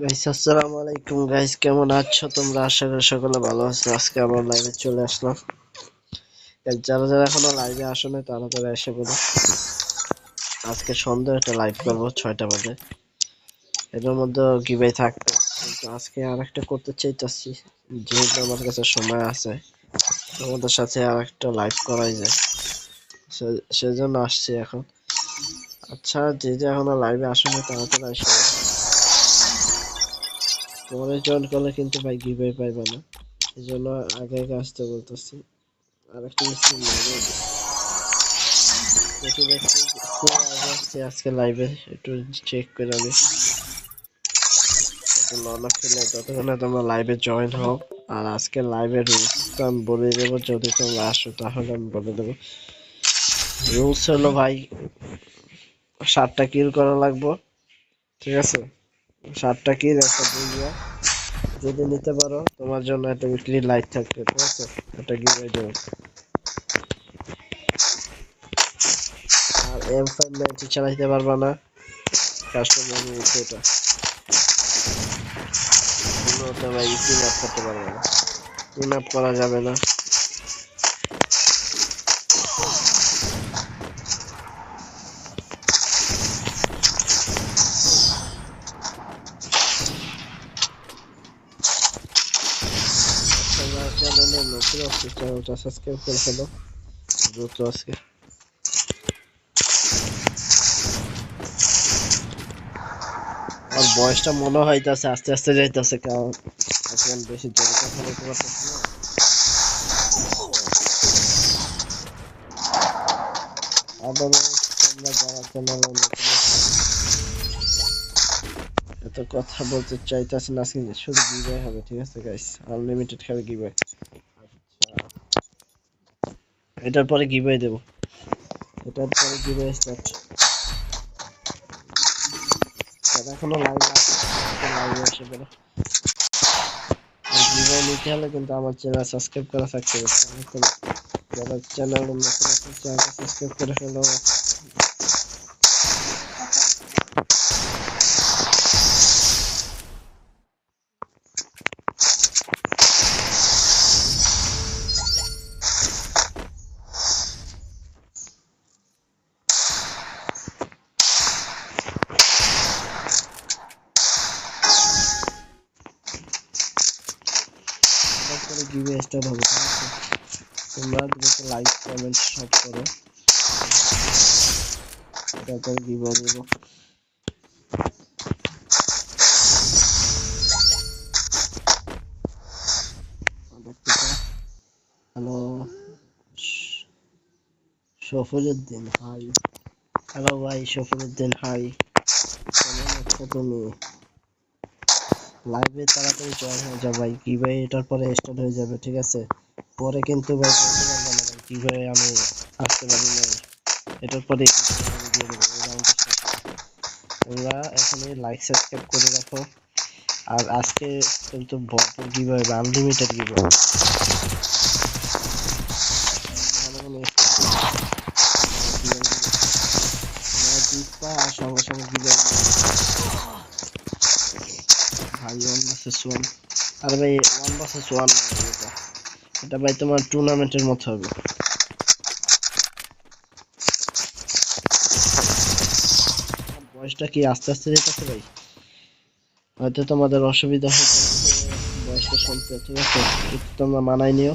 Guys আসসালামু আলাইকুম। Guys কেমন আছো তোমরা? আশা করি সকলে ভালো আছো। আজকে আমরা লাইভে চলে আসলাম। যারা যারা এখনও লাইভে আসো না তারা তারা এসে পড়ো আজকে সন্ধ্যা একটা লাইভ করব, ছয়টা বাজে। এটার মধ্যে গিভাই থাকবে। কিন্তু আজকে আর একটা করতে চাইতেছি, যেহেতু আমার কাছে সময় আছে, তোমাদের সাথে আর একটা লাইভ করাই যায়। সেজন্য আসছি এখন। আচ্ছা যে যে এখনও লাইভে আসো না তারা তারা এসে। পরে জয়েন করলে কিন্তু ভাই গিভওয়ে পাইবে না। এই জন্য আগে আগে আসতে বলতেছি। আজকে লাইভে একটু চেক করে আমি। ততক্ষণে তোমরা লাইভে জয়েন হও। আর আজকে লাইভের রুলস আমি বলে দেবো, যদি তোমরা আসো তাহলে আমি বলে দেবো। রুলস হলো ভাই, সাতটা কিল করা লাগবে, ঠিক আছে? সাতটা কিল একটা বুঝিয়া যদি নিতে পারো, তোমার জন্য একটা উইকলি লাইট থাকবে, ঠিক আছে? একটা গিভওয়ে দেবো আর এম ফাইভ নাইনটি চালাইতে পারবা না। কাস্টমার নিয়েছে এটা। আপ করতে পারবে না। পিন আপ করা যাবে না। চ্যানেলে নতুন আসছে চ্যানেলটা সাবস্ক্রাইব করে ফেলো। দ্রুত আজকে আর বয়সটা মনে হইতাছে, আস্তে আস্তে যাইতাছে, কারণ এখন বেশি জোরে কথা বলতে না। এত কথা বলতে চাইতাছি না আজকে শুধু গিভওয়ে হবে, ঠিক আছে গাইস আনলিমিটেড খালি গিভওয়ে এটার পরে গিভওয়ে দেবো। এটার পরে গিভওয়ে স্টার্ট যারা এখনও লাইভ লাইভে এসে পড়ো জীবন নিতে হলে কিন্তু আমার চ্যানেল সাবস্ক্রাইব করা থাকতে হবে। যারা চ্যানেল সাবস্ক্রাইব করে ফেলো। তারপরে গিভওয়ে দেব হ্যালো সফরুদ্দিন হাই। হ্যালো ভাই সফরুদ্দিন হাই। কেমন আছো তুমি? লাইভে তাড়াতাড়ি জয়েন হয়ে যাও ভাই কীভাবে এটার পরে স্টার্ট হয়ে যাবে, ঠিক আছে? পরে কিন্তু ভাই না ভাই আমি আসতে পারি না এটার পরে দিয়ে দেবো, এই। তোমরা লাইক সাবস্ক্রাইব করে রাখো। আর আজকে কিন্তু ভরপুর গিভওয়ে আনলিমিটেড গিভওয়ে আর সঙ্গে সঙ্গে ভাই ওয়ান ভার্সেস আরে ভাই এটা ভাই তোমার টুর্নামেন্টের মতো হবে। বয়সটা কি আস্তে আস্তে যেতেছে ভাই? হয়তো তোমাদের অসুবিধা হচ্ছে ঠিক আছে, একটু তোমরা মানাই নিও।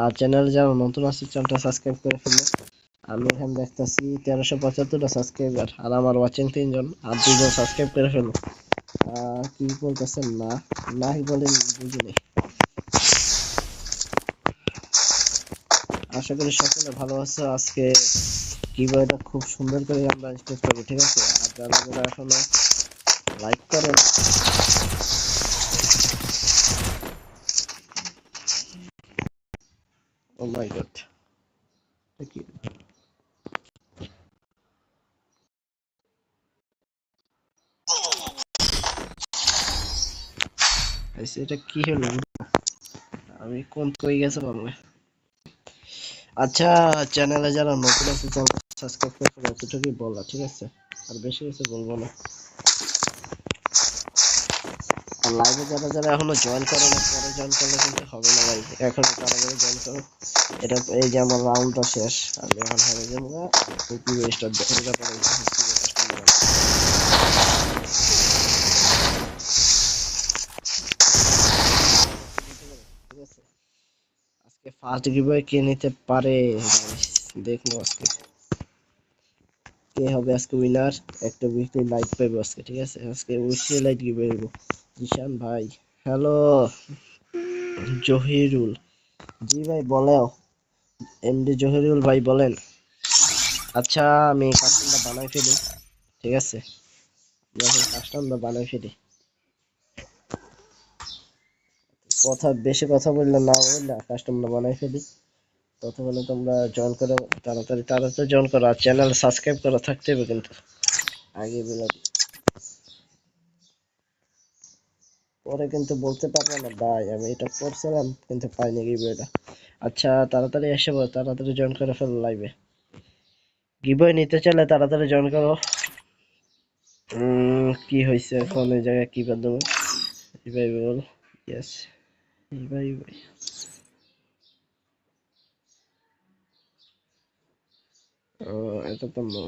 আর চ্যানেল যারা নতুন আছে চ্যানেলটা সাবস্ক্রাইব করে ফেলো। আমি এখানে দেখতেছি তেরোশো পঁচাত্তরটা সাবস্ক্রাইবার আর আমার ওয়াচিং তিনজন, আর দুজন সাবস্ক্রাইব করে ফেলো। কি বলতেছেন, না না বলেন বুঝিনি আশা করি সকলে ভালো আছো। আজকে কীভাবে খুব সুন্দর করে আমরা ইনস্টল করব ঠিক আছে? আর যারা যারা আসলে লাইক করেন ও মাই গড কি এটা কি হলো? আমি কোন কই গেছে বাংলায় আচ্ছা চ্যানেলে যারা নতুন আছে চ্যানেল সাবস্ক্রাইব করে এতটুকুই বলা, ঠিক আছে? আর বেশি কিছু বলব না। আর লাইভে যারা যারা এখনও জয়েন করে না পরে জয়েন করলে কিন্তু হবে না ভাই। এখন তাড়াতাড়ি জয়েন করো, এটা এই যে আমার রাউন্ডটা শেষ, আমি এখন হেরে যাব না ওয়েস্টার দেখে পরে ঠিক আছে আজকে ফার্স্ট গিভওয়ে কে নিতে পারে? দেখব আজকে। কে হবে আজকে উইনার একটা উইকলি লাইট পাইবো আজকে, ঠিক আছে? আজকে উইকলি লাইট গিভওয়ে দেবো। জিশান ভাই হ্যালো জহিরুল। জি ভাই, বলেও। এমডি জহিরুল ভাই বলেন। আচ্ছা আমি কাস্টমটা বানাই ফেলি, ঠিক আছে? কাস্টমটা বানাই ফেলি। কথা, বেশি কথা বললে না বললে কাস্টমটা বানাই ফেলি। ততক্ষণে তোমরা জয়েন করো, তাড়াতাড়ি তাড়াতাড়ি জয়েন করো। আর চ্যানেল সাবস্ক্রাইব করা থাকতে হবে কিন্তু। আগে বলে পরে কিন্তু বলতে পারব না, ভাই, আমি এটা করছিলাম, কিন্তু পাইনি গিবয়টা আচ্ছা তাড়াতাড়ি এসে বল, তাড়াতাড়ি জয়েন করে ফেলো লাইভে গিবয় নিতে চাইলে তাড়াতাড়ি জয়েন করো। কি হয়েছে এখন এই জায়গায় কি বাদ দেবো? বল ইয়েস ভাই ভাই ও এটা তো না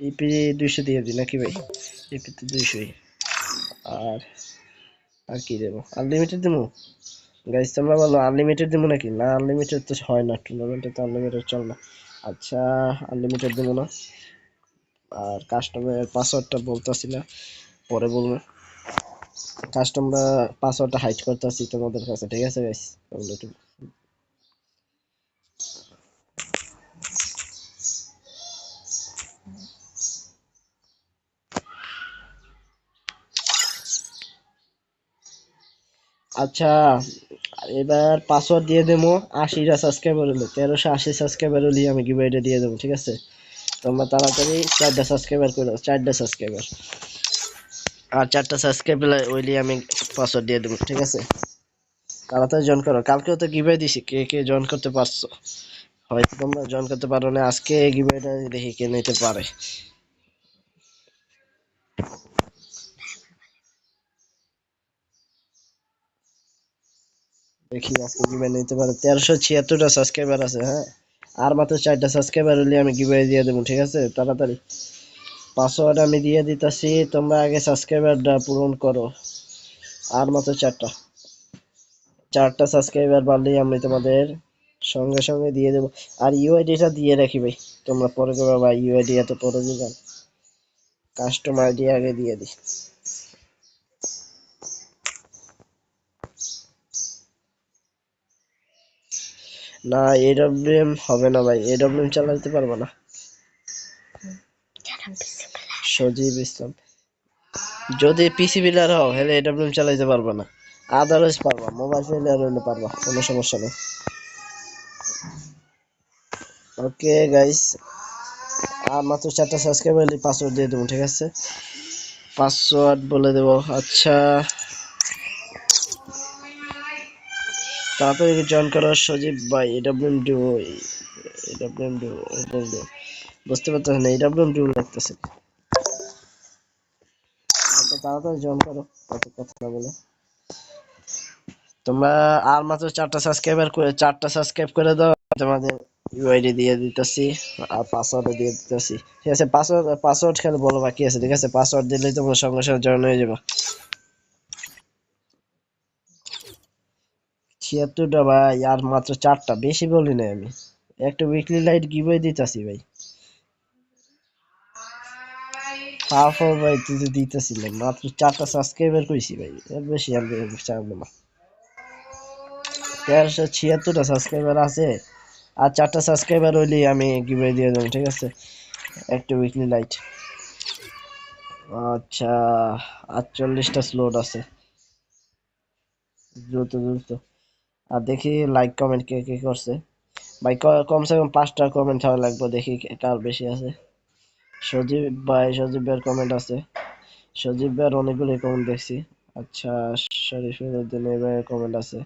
ইপি দুইশো দিয়ে দিই, নাকি ভাই? ইপি তো দুইশোই। আর আর কি দেবো? আনলিমিটেড দেবো? গাইজ তোমরা বলো আনলিমিটেড দেবো নাকি? না আনলিমিটেড তো হয় না। টুর্নামেন্টে তো আনলিমিটেড চল না। আচ্ছা আনলিমিটেড দেবো না। আর কাস্টমারের পাসওয়ার্ডটা বলতেছি না, পরে বলব। কাস্টমার পাসওয়ার্ডটা হাইড করতেছি তোমাদের কাছে, ঠিক আছে গাইস আচ্ছা এবার পাসওয়ার্ড দিয়ে দেবো আশিটা সাবস্ক্রাইবার হলে। তেরোশো আশি সাবস্ক্রাইবার হলে আমি গিভওয়েটা দিয়ে দেবো, ঠিক আছে? তোমরা তাড়াতাড়ি চারটা সাবস্ক্রাইবার করে দাও চারটা সাবস্ক্রাইবার আর চারটা সাবস্ক্রাইবার হইলে আমি পাসওয়ার্ড দিয়ে দেবো, ঠিক আছে? তাড়াতাড়ি জয়েন করো। কালকেও তো গিভওয়ে দিছি, কে কে জয়েন করতে পারছ? হয়তো তোমরা জয়েন করতে পারো না, আজকে গিভওয়েটা দেখি কে নিতে পারে। দেখি আজকে গিভওয়ে নিতে পারে। তেরোশো ছিয়াত্তরটা সাবস্ক্রাইবার আছে হ্যাঁ? আর মাত্র চারটা সাবস্ক্রাইবার হলে আমি গিভওয়ে দিয়ে দেবো, ঠিক আছে? তাড়াতাড়ি। পাসওয়ার্ড আমি দিয়ে দিতেছি, তোমরা আগে সাবস্ক্রাইবারটা পূরণ করো। আর মাত্র চারটা। চারটা সাবস্ক্রাইবার বাড়লেই আমি তোমাদের সঙ্গে সঙ্গে দিয়ে দেবো। আর ইউআইডিটা দিয়ে রাখি ভাই, তোমরা পরে করবে, ভাই। ইউআইডি এত পরে দিবেন কাস্টম আইডি আগে দিয়ে দিই। না এডব্লিউএম হবে না ভাই। এডব্লিউএম চালাতে পারব না। সজীব ইসলাম। যদি পিসি বিলার হও হলে এডব্লিউএম চালাইতে পারব না। আদারস পারবা। মোবাইল ফেলিয়ার হইলে পারবা। কোনো সমস্যা নেই। ওকে গাইস আর মাত্র চারটা সাবস্ক্রাইব হলে পাসওয়ার্ড দিয়ে দেবো ঠিক আছে? পাসওয়ার্ড বলে দেবো। আচ্ছা। তাড়াতাড়ি জয়েন করো, সজীব ভাই এডব্লিউএম ডু এডব্লিউএম ডু এডব্লিউএম বুঝতে পারতেছ না এডব্লিউএম ডু লাগতেছে। আচ্ছা তাড়াতাড়ি জয়েন করো কত কথা বলে। তোমরা আর মাত্র চারটা সাবস্ক্রাইবার করে, চারটা সাবস্ক্রাইব করে দাও তোমাদের ইউআইডি দিয়ে দিতেছি আর পাসওয়ার্ড দিয়ে দিতেছি। ঠিক আছে পাসওয়ার্ড পাসওয়ার্ড খালি বলো, বাকি আছে, ঠিক আছে? পাসওয়ার্ড দিলেই তোমরা সঙ্গে সঙ্গে জয়েন হয়ে যাবে। ছিয়াত্তরটা ভাই, আর মাত্র চারটা। বেশি বলি না আমি। একটা উইকলি লাইট গিভওয়ে দিতেছি ভাই। হাফ ভাই তুই তো দিতেছিলাম মাত্র চারটা সাবস্ক্রাইবার কইছি ভাই। এর বেশি আর চাইব না। তেরোশো ছিয়াত্তরটা সাবস্ক্রাইবার আছে। আর চারটা সাবস্ক্রাইবার হইলে আমি গিভওয়ে দিয়ে দেবো, ঠিক আছে? একটা উইকলি লাইট আচ্ছা আটচল্লিশটা স্লোট আছে। দ্রুত দ্রুত। আর দেখি লাইক কমেন্ট কে কে করছে। ভাই কমসে কম পাঁচটা কমেন্ট হওয়া লাগবে, দেখি কার বেশি আছে। সজীব, ভাই সজীব ভাইয়ের কমেন্ট আছে। সজীব ভাইয়ের অনেকগুলো কমেন্ট দেখছি। আচ্ছা শরীফুল উদ্দিন ভাইয়ের কমেন্ট আছে।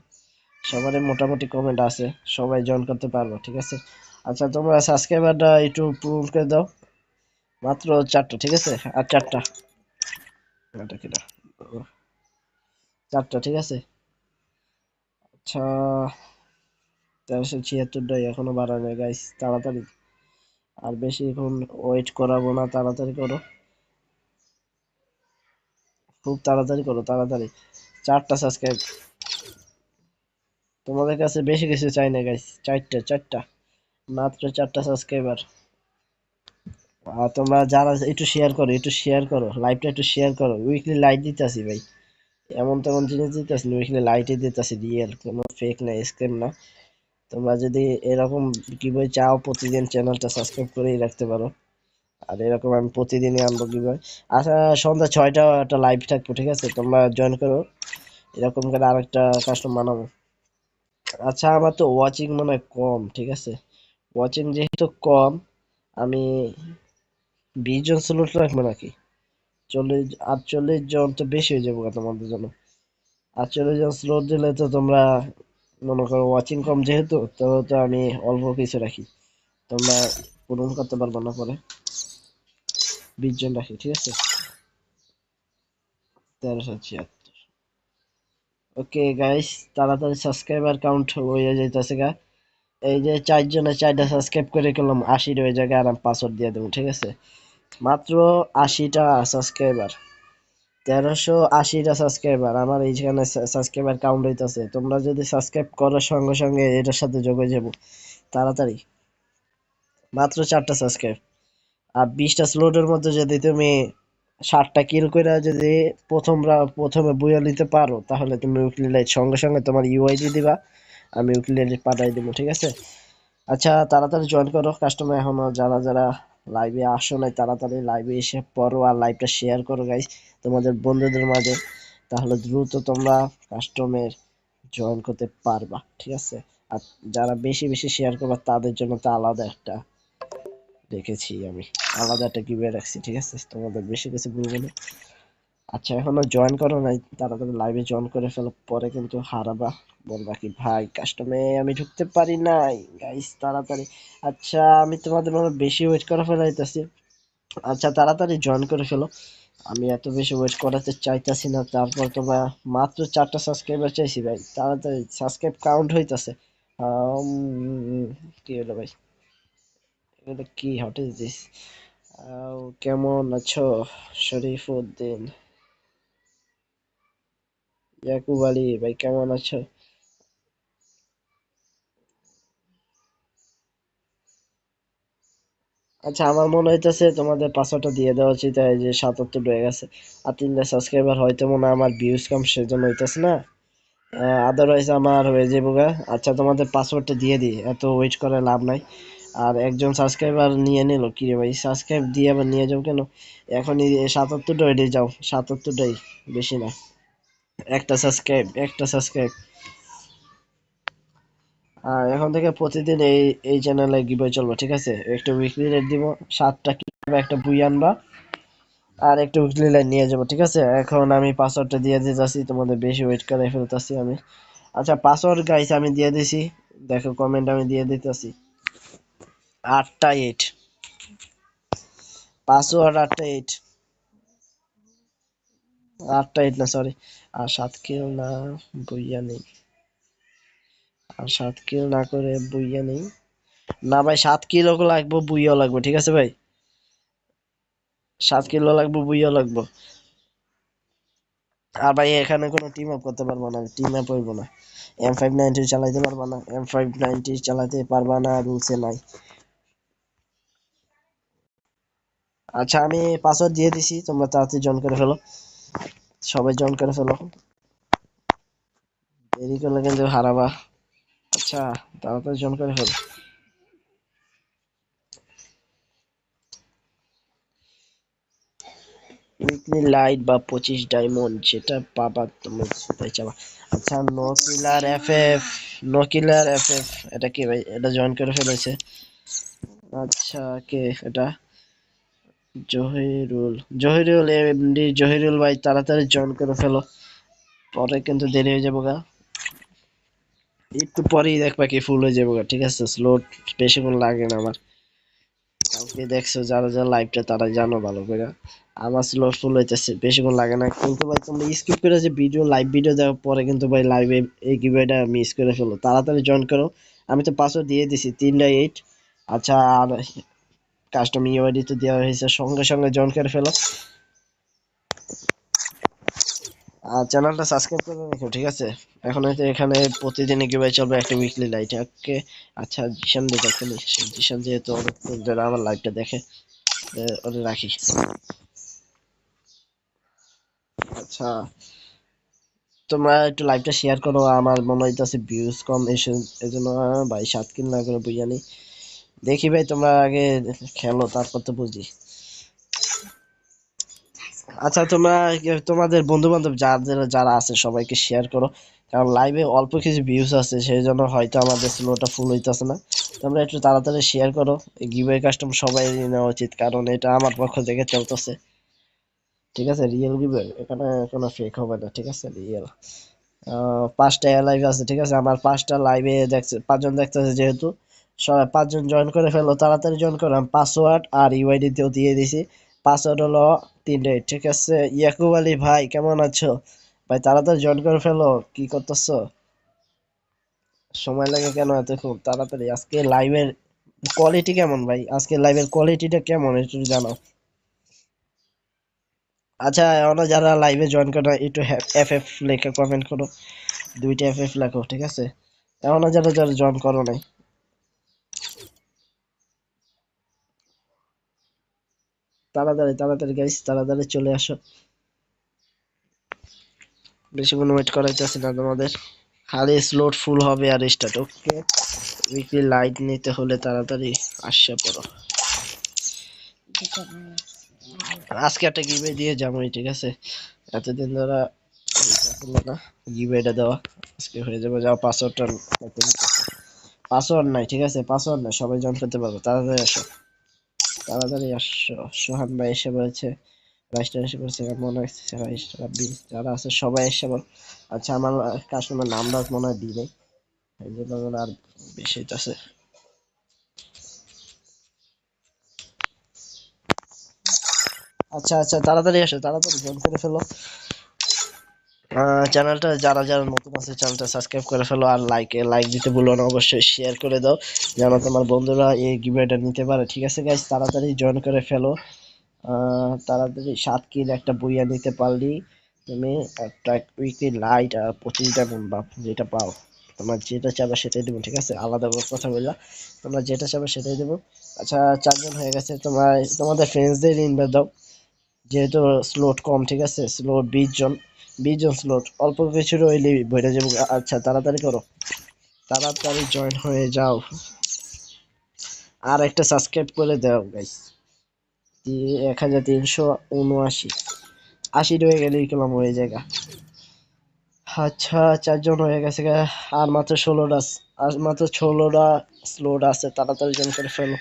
সবারই মোটামুটি কমেন্ট আছে, সবাই জয়েন করতে পারব, ঠিক আছে? আচ্ছা তোমরা সাবস্ক্রাইবারটা একটু পূরণ করে দাও। মাত্র চারটা, ঠিক আছে? আর চারটা। চারটা, ঠিক আছে? আচ্ছা তেরোশো ছিয়াত্তরটাই এখনও বাড়ায় নাই গাইস তাড়াতাড়ি। আর বেশি এখন ওয়েট করাবো না, তাড়াতাড়ি করো। খুব তাড়াতাড়ি করো, তাড়াতাড়ি। চারটা সাবস্ক্রাইব তোমাদের কাছে বেশি কিছু চাই না গাইস চারটা চারটা। মাত্র চারটা সাবস্ক্রাইবার আর তোমরা যারা একটু শেয়ার করো, একটু শেয়ার করো লাইভটা একটু শেয়ার করো। উইকলি লাইট দিতেছি, ভাই। এমন তেমন জিনিস দিতেছে না উইকলি লাইটে দিতেছে রিয়েল কোনো ফেক না স্ক্যাম না। তোমরা যদি এরকম কি বই চাও প্রতিদিন চ্যানেলটা সাবস্ক্রাইব করেই রাখতে পারো। আর এরকম আমি প্রতিদিনই আনব কি বই আচ্ছা সন্ধ্যা ছয়টা একটা লাইভ থাকব, ঠিক আছে? তোমরা জয়েন করো। এরকম করে আরেকটা কাস্টম বানাবো। আচ্ছা আমার তো ওয়াচিং মনে হয় কম, ঠিক আছে? ওয়াচিং যেহেতু কম, আমি বিশ জন স্লট রাখব নাকি? চল্লিশ আটচল্লিশ জন তো বেশি হয়ে যাব তোমাদের জন্য? আটচল্লিশ জন স্লট দিলে তো তোমরা, মনে করো ওয়াচিং কম যেহেতু, তো তো আমি অল্প কিছু রাখি। তোমরা পূরণ করতে পারব না পরে। বিশ জন রাখি, ঠিক আছে? তেরোশো ছিয়াত্তর। ওকে গাইস তাড়াতাড়ি সাবস্ক্রাইবার কাউন্ট হয়ে যাইতেছে গা। এই যে চারজনে চারটা সাবস্ক্রাইব করে করলাম, আশির ওই জায়গায় আর পাসওয়ার্ড দিয়ে দেবো, ঠিক আছে? মাত্র আশিটা সাবস্ক্রাইবার তেরোশো আশিটা সাবস্ক্রাইবার আমার এইখানে সাবস্ক্রাইবার কাউন্ট হইতাছে। তোমরা যদি সাবস্ক্রাইব করার সঙ্গে সঙ্গে এটার সাথে যোগ হয়ে যাব। তাড়াতাড়ি। মাত্র চারটা সাবস্ক্রাইব আর বিশটা স্লোটের মধ্যে যদি তুমি ষাটটা কিল করে যদি প্রথম রা- প্রথমে বুয়া নিতে পারো, তাহলে তুমি উইকলি লাইট সঙ্গে সঙ্গে তোমার ইউআইডি দিবা। আমি উইকলি লাইট পাঠাই দেবো, ঠিক আছে? আচ্ছা তাড়াতাড়ি জয়েন করো। কাস্টমার এখনও যারা যারা লাইভে আসো নাই তাড়াতাড়ি লাইভে এসে পড়ো আর লাইভটা শেয়ার করো গাইস তোমাদের বন্ধুদের মাঝে। তাহলে দ্রুত তোমরা কাস্টমের জয়েন করতে পারবা, ঠিক আছে? আর যারা বেশি বেশি শেয়ার করবা, তাদের জন্য তো আলাদা একটা রেখেছি আমি। আলাদা একটা গিভে রাখছি, ঠিক আছে? তোমাদের বেশি কিছু বলব না। আচ্ছা এখনও জয়েন করো নাই, তাড়াতাড়ি লাইভে জয়েন করে ফেলো, পরে কিন্তু হারাবা। বলবা ভাই কাস্টমে আমি ঢুকতে পারি নাই। গাইস তাড়াতাড়ি। আচ্ছা আমি তোমাদের মনে বেশি ওয়েট করা ফেলাইতেছি আচ্ছা তাড়াতাড়ি জয়েন করে ফেলো। আমি এত বেশি ওয়েট করাতে চাইতাছি না, তারপর তোমরা মাত্র চারটা সাবস্ক্রাইবার চাইছি ভাই। তাড়াতাড়ি সাবস্ক্রাইব কাউন্ট হইতাছে। কি হলো ভাই? এটা কি হোয়াট ইজ দিস কেমন আছো? শরীফ উদ্দিন। ইয়াকুব আলী, ভাই, কেমন আছো? আচ্ছা আমার মনে হইতেছে তোমাদের পাসওয়ার্ডটা দিয়ে দেওয়া উচিত, এই যে সাতাত্তর হয়ে গেছে। আর তিনটা সাবস্ক্রাইবার হয়তো মনে হয় আমার ভিউজ কম, সেজন্য হইতেছে না। আদারওয়াইজ আমার হয়ে যাব গা। আচ্ছা তোমাদের পাসওয়ার্ডটা দিয়ে দিই, এত ওয়েট করে লাভ নাই। আর একজন সাবস্ক্রাইবার নিয়ে নিল, কি রে ভাই? সাবস্ক্রাইব দিয়ে আবার নিয়ে যাও কেন? এখনই সাতাত্তরটা ওইটাই যাও, সাতাত্তরটাই বেশি না। একটা সাবস্ক্রাইব একটা সাবস্ক্রাইব আর এখন থেকে প্রতিদিন এই এই চ্যানেলে গিভওয়ে চলবে, ঠিক আছে? একটা উইকলি রেট দিব, সাতটা কীভাবে একটা বুই আনবা, আর একটা উইকলি লাইন নিয়ে যাব, ঠিক আছে? এখন আমি পাসওয়ার্ডটা দিয়ে দিতেছি, তোমাদের বেশি ওয়েট করে ফেলতেছি আমি। আচ্ছা পাসওয়ার্ড গাইস আমি দিয়ে দিছি, দেখো কমেন্ট আমি দিয়ে দিতেছি। আটটা এইট পাসওয়ার্ড আটটা এইট আটটা এইট না সরি আর সাত কেউ না, বইয়া নেই। আর সাত কিলো না করে বইয়া নেই। না ভাই, সাত কিলো লাগবে বুইয়া লাগবে, ঠিক আছে ভাই? সাত কিলো লাগবে বুইয়া লাগবো। আর ভাই, এখানে কোনো টিম আপ করতে পারব না টিম আপ হইব না। এম ফাইভ নাইনটি চালাইতে পারবা না এম ফাইভ নাইনটি চালাতে পারবা না, রুলসে নাই। আচ্ছা আমি পাসওয়ার্ড দিয়ে দিছি, তোমরা তাড়াতাড়ি জয়েন করে ফেলো। সবাই জয়েন করে ফেলো। দেরি করলে কিন্তু হারাবা। আচ্ছা তাড়াতাড়ি জয়েন করে ফেলো। উইকলি লাইট বা পঁচিশ ডায়মন্ড যেটা পাবা, তুমি সেটাই চাবা। আচ্ছা no killer F F no killer F F এটা কি ভাই? এটা জয়েন করে ফেলেছে। আচ্ছা কে এটা? জহিরুল। জহিরুল এমডি জহিরুল ভাই, তাড়াতাড়ি জয়েন করে ফেলো। পরে কিন্তু দেরি হয়ে যাব গা একটু পরেই দেখবা কি ফুল হয়ে যাব ঠিক আছে? স্লোট বেশিক্ষণ লাগে না আমার। কালকে দেখছ যারা যারা লাইভটা তারা জানো ভালো করে। আমার স্লোট ফুল হইতেছে বেশিক্ষণ লাগে না। কিন্তু ভাই, তোমরা স্কিপ করে যে ভিডিও লাইভ ভিডিও দেওয়ার পরে কিন্তু ভাই লাইভে এই গিভওয়েটা মিস করে ফেলো। তাড়াতাড়ি জয়েন করো। আমি তো পাসওয়ার্ড দিয়ে দিছি তিনটা এইট আচ্ছা আর কাস্টম ইউআইডি তো দেওয়া হয়েছে, সঙ্গে সঙ্গে জয়েন করে ফেলো। আর চ্যানেলটা সাবস্ক্রাইব করে রাখো, ঠিক আছে? এখন হয়তো এখানে প্রতিদিনই গিভওয়ে চলবে একটা উইকলি লাইট ওকে আচ্ছা জিশান দেখে খেলি জিশান যেহেতু অনেক ধরে আমার লাইভটা দেখে ওরে রাখি আচ্ছা তোমরা একটু লাইভটা শেয়ার করো, আমার মনে হইতেছে ভিউজ কম এসে এজন্য ভাই সাত কিন না করে বুঝানি। দেখি ভাই, তোমরা আগে খেলো, তারপর তো বুঝি। আচ্ছা তোমরা, তোমাদের বন্ধু বান্ধব যাদের যারা আছে, সবাইকে শেয়ার করো। কারণ লাইভে অল্প কিছু ভিউজ আছে, সেই জন্য হয়তো আমাদের স্লোটা ফুল হইতেছে না। তোমরা একটু তাড়াতাড়ি শেয়ার করো। গিভওয়ে কাস্টম সবাই নেওয়া উচিত, কারণ এটা আমার পক্ষ থেকে চলতেছে। ঠিক আছে রিয়েল গিভওয়ে এখানে কোনো ফেক হবে না, ঠিক আছে রিয়েল পাঁচটা লাইভ আছে, ঠিক আছে, আমার পাঁচটা লাইভে দেখছে, পাঁচজন দেখতেছে যেহেতু। সবাই পাঁচজন জয়েন করে ফেলো, তাড়াতাড়ি জয়েন করলাম পাসওয়ার্ড আর ইউআইডি তেও দিয়ে দিছি। পাসওয়ার্ড হলো তিনটে ঠিক আছে, ইয়াকুব আলী ভাই, কেমন আছো? ভাই, তাড়াতাড়ি জয়েন করে ফেলো, কি করতেছো? সময় লাগে কেন এতক্ষণ? তাড়াতাড়ি, আজকে লাইভের কোয়ালিটি কেমন ভাই? আজকে লাইভের কোয়ালিটিটা কেমন, একটু জানাও। আচ্ছা এখনও যারা লাইভে জয়েন করে একটু এফ এফ লেখা কমেন্ট করো। দুইটা এফ এফ লেখো, ঠিক আছে? এখনও যারা যারা জয়েন করো নাই। তাড়াতাড়ি তাড়াতাড়ি গাইস তাড়াতাড়ি চলে আসো। বেশিক্ষণ ওয়েট করাইতেছি না তোমাদের। খালি স্লোট ফুল হবে আর স্টার্ট ওকে উইকলি লাইট নিতে হলে তাড়াতাড়ি আসছে পড়ো। আজকে একটা গিভে দিয়ে যাবোই, ঠিক আছে? এতদিন ধরা করল না গিভেটা দেওয়া আজকে হয়ে যাবে। যাও পাসওয়ার্ডটা পাসওয়ার্ড নাই, ঠিক আছে? পাসওয়ার্ড নাই, সবাই জয়েন করতে পারব। তাড়াতাড়ি আসো। তাড়াতাড়ি আসো। সোহান ভাই এসে বলেছে বাইশটা এসে পড়েছে মনে হচ্ছে রাব্বি যারা আছে সবাই এসে বল আচ্ছা আমার কাস্টমার নামটা মনে হয় দিই নাই এই জন্য আর বেশি আছে আচ্ছা আচ্ছা তাড়াতাড়ি আসো, তাড়াতাড়ি জয়েন করে ফেলো। চ্যানেলটা যারা যারা নতুন আছে চ্যানেলটা সাবস্ক্রাইব করে ফেলো আর লাইক লাইক দিতে ভুলো না, অবশ্যই শেয়ার করে দাও, যেন তোমার বন্ধুরা এই গিভওয়েটা নিতে পারে। ঠিক আছে গাইস তাড়াতাড়ি জয়েন করে ফেলো। তাড়াতাড়ি সাত কিল একটা বইয়া নিতে পারলি। তুমি একটা উইকলি লাইট আর পঁচিশ ডায়মন্ড বাপ, যেটা পাও। তোমার যেটা চাবে সেটাই দেবো, ঠিক আছে? আলাদা কথা বললা। তোমরা যেটা চাবে সেটাই দেবো। আচ্ছা চারজন হয়ে গেছে। তোমার, তোমাদের ফ্রেন্ডসদের ইনভাইট দাও। যেহেতু স্লোট কম, ঠিক আছে? স্লোট বিশ জন। বিশ জন স্লোট অল্প কিছু রইলে বইটা যাব। আচ্ছা তাড়াতাড়ি করো। তাড়াতাড়ি জয়েন হয়ে যাও। আর একটা সাবস্ক্রাইব করে দাও গাইস এক হাজার তিনশো উনআশি। আশি হয়ে গেলেই কেলাম হয়ে জায়গা আচ্ছা চারজন হয়ে গেছে আর মাত্র ষোলোটা, আর মাত্র ষোলোটা স্লোট আছে। তাড়াতাড়ি জয়েন করে ফেলো।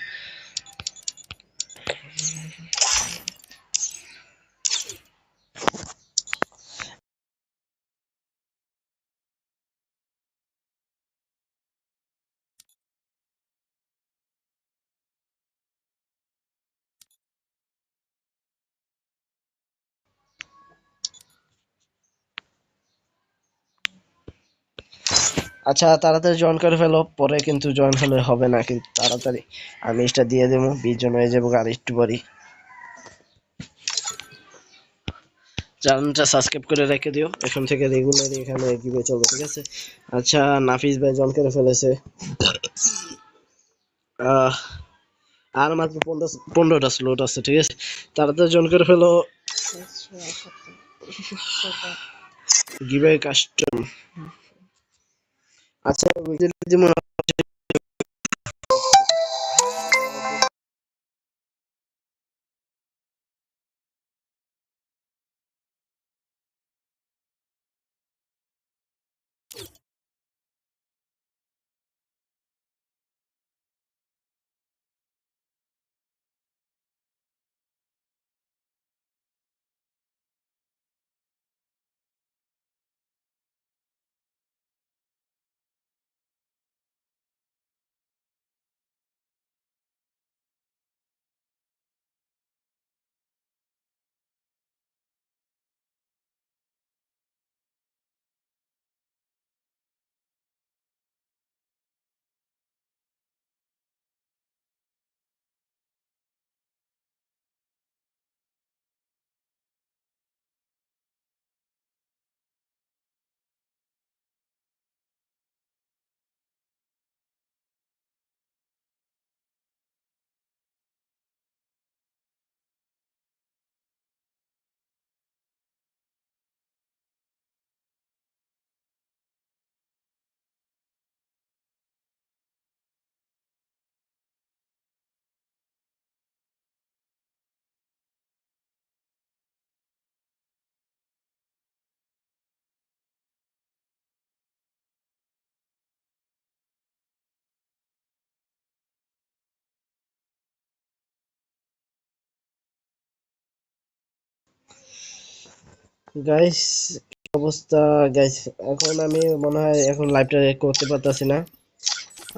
আচ্ছা তাড়াতাড়ি জয়েন করে ফেলো পরে কিন্তু জয়েন হলে হবে না কিন্তু তাড়াতাড়ি আমি এটা দিয়ে দেবো বিশ জন হয়ে যাব আর একটু পরই। চ্যানেলটা সাবস্ক্রাইব করে রেখে দিও এখন থেকে রেগুলার এখানে গিভে চলবে ঠিক আছে? আচ্ছা নাফিস ভাই জয়েন করে ফেলেছে। আহ, আর মাত্র পনেরো পনেরোটা স্লোট আছে ঠিক আছে? তাড়াতাড়ি জয়েন করে ফেলো। গিভে কাস্টম আছে গাইস অবস্থা? গাইস এখন আমি মনে হয় এখন লাইভটা করতে পারতাছি না।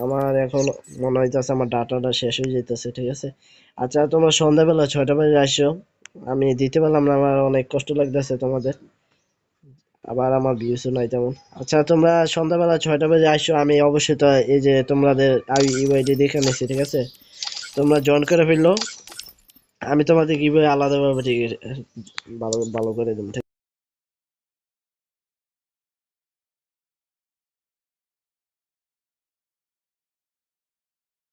আমার এখন মনে হইতাছে আমার ডাটাটা শেষ হয়ে যাইতেছে, ঠিক আছে? আচ্ছা তোমরা সন্ধ্যাবেলা ছয়টা বাজে আসো আমি দিতে পারলাম না, আমার অনেক কষ্ট লাগতেছে তোমাদের। আবার আমার ভিউসও নাই তেমন। আচ্ছা তোমরা সন্ধ্যাবেলা ছয়টা বাজে আসো আমি অবশ্যই তো, এই যে তোমাদের ইউআইডি দেখে নিছি, ঠিক আছে? তোমরা জয়েন করে ফেলল। আমি তোমাদের কীভাবে আলাদাভাবে ঠিক, ভালো ভালো করে দেবো